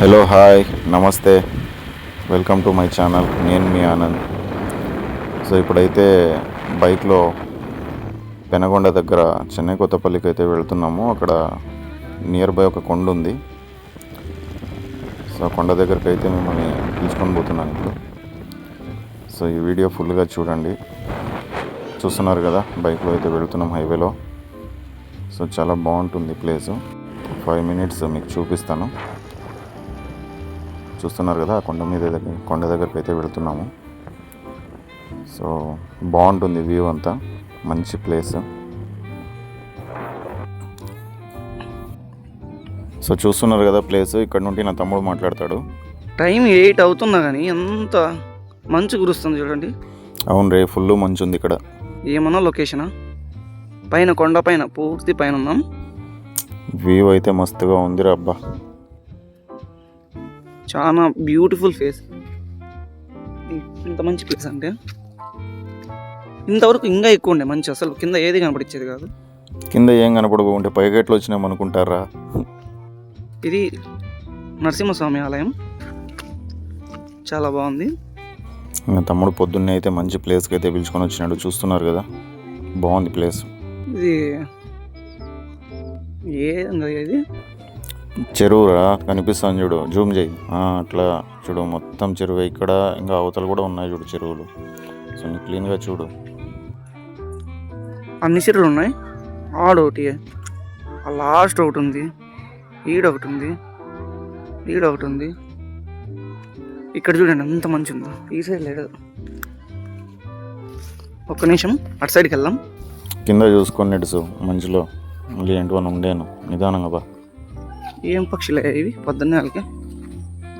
Hello hi నమస్తే. Welcome to my channel నేను మీ ఆనంద్. సో ఇప్పుడైతే బైక్లో పెనగొండ దగ్గర చెన్నై కొత్తపల్లికి అయితే వెళ్తున్నాము. అక్కడ నియర్ బై ఒక కొండ ఉంది. సో కొండ దగ్గరికి అయితే మిమ్మల్ని తీసుకొని పోతున్నాను ఇప్పుడు. సో ఈ వీడియో ఫుల్గా చూడండి. చూస్తున్నారు కదా బైక్లో అయితే వెళ్తున్నాం హైవేలో. సో చాలా బాగుంటుంది ప్లేసు. ఫైవ్ మినిట్స్ మీకు చూపిస్తాను. చూస్తున్నారు కదా ఆ కొండ మీద దగ్గర కొండ దగ్గరికి అయితే వెళ్తున్నాము. సో బాగుంటుంది వ్యూ అంతా మంచి ప్లేస్. సో చూస్తున్నారు కదా ప్లేస్ ఇక్కడ నుండి నా తమ్ముడు మాట్లాడతాడు. టైం ఎయిట్ అవుతున్నా కానీ ఎంత మంచు కురుస్తుంది చూడండి. అవును రే ఫుల్ మంచు ఉంది ఇక్కడ. ఏమన్నా లొకేషనా? పైన కొండ పైన పూర్తి పైన ఉన్నాం. వ్యూ అయితే మస్తుగా ఉంది రా అబ్బా. చాలా బ్యూటిఫుల్ ఫేస్ ఇంత మంచి ప్లేస్ అంటే? ఇంతవరకు ఇంకా ఎక్కువ ఉండే మంచి అసలు. కింద ఏది కనపడిచ్చేది కాదు? కింద ఏం కనపడకుంటే పైగట్లు వచ్చినాం అనుకుంటారా ఇది నరసింహస్వామి ఆలయం. చాలా బాగుంది. తమ్ముడు పొద్దున్నే అయితే మంచి ప్లేస్కి అయితే పిలుచుకొని వచ్చినాడు. చూస్తున్నారు కదా? బాగుంది ప్లేస్ ఇది ఏ ఇది? చెరువురా? కనిపిస్తాను చూడు. జూమ్ చేయి. అట్లా చూడు. మొత్తం చెరువు. ఇక్కడ ఇంకా అవతల కూడా ఉన్నాయి చూడు చెరువులు. సో నీ క్లీన్గా చూడు. అన్ని చెరువులు ఉన్నాయి? ఆడ ఒకటి. ఆ లాస్ట్ ఒకటి ఉంది. ఈడ ఒకటి ఉంది. ఈడ ఒకటి ఉంది. ఇక్కడ చూడండి అంత మంచి ఉందో. ఈ సైడ్ లేదు ఒక్క నిమిషం. అటు సైడ్కి వెళ్దాం. కింద చూసుకొని నడుసు మంచులో. మళ్ళీ ఏంటో? ఉండేను. నిదానంగా బా. ఏం పక్షులే ఇవి పొద్దున్నే వాళ్ళకి.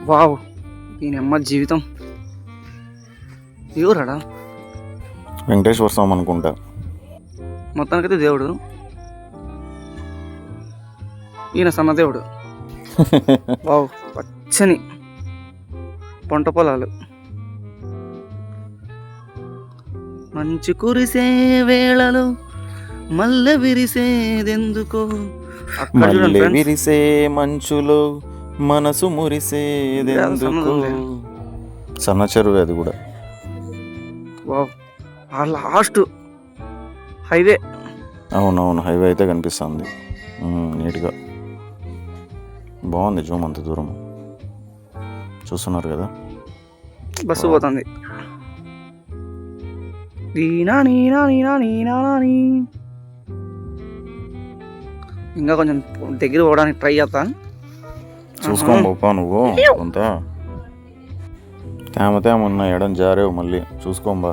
వావ్ దీని అమ్మ జీవితం. ఎవరాడా? వెంకటేశ్వర స్వామి అనుకుంటా. మొత్తానికైతే దేవుడు. ఈయన సన్నదేవుడు వావ్ పచ్చని పంట పొలాలు. మంచు కురిసే వేళలో మల్లె విరిసేదెందుకో మళ్ళీ. విరిసే మంచులో మనసు మురిసేదెందుకు? సన్నదుంది. సన్న చెరువు అది కూడా. Last highway. అవునవును హైవే అయితే కనిపిస్తుంది. నీట్గా. బాగుంది జూమ్ అంత దూరం. చూస్తున్నారు కదా? బస్సు పోతుంది. నీనా నీనా నీనా నీనా నీ. ఇంకా కొంచెం దగ్గర పోవడానికి ట్రై చేస్తా చూసుకోం పోపా నువ్వు అంతా. తేమ తేమ ఉన్నాయి ఎడం జారేవు మళ్ళీ. చూసుకోంబా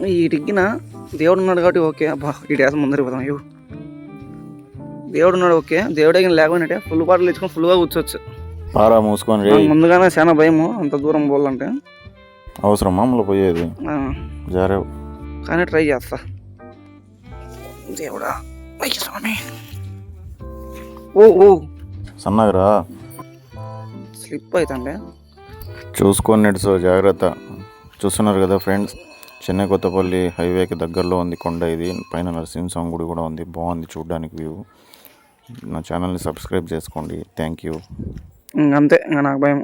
వీటికిన దేవుడు ఉన్నాడు కాబట్టి ఓకే. అబ్బా వీటి వేసం ముందరికి పోతాం అయ్యో దేవుడు ఉన్నాడు ఓకే. దేవుడే లేకపోయినట్టే ఫుల్ బాటిల్ ఇచ్చుకొని ఫుల్గా కూర్చోవచ్చు. పారా మూసుకొని ముందుగానే చాలా భయము అంత దూరం పోవాలంటే. అవసరం మామూలు పోయేది. జారేవు. కానీ ట్రై చేస్తా. దేవుడా. అయ్య స్వామి ఓ ఓ. సన్నగరా స్లిప్ అవుతుండే చూసుకొని నడుచో జాగ్రత్త. చూస్తున్నారు కదా ఫ్రెండ్స్ చెన్నై కొత్తపల్లి హైవేకి దగ్గరలో ఉంది కొండ ఇది. పైన నరసింహస్వామి గుడి కూడా ఉంది. బాగుంది చూడడానికి వ్యూ. నా ఛానల్ని సబ్స్క్రైబ్ చేసుకోండి. Thank you. ఇంక అంతే ఇంకా నాకు భయం.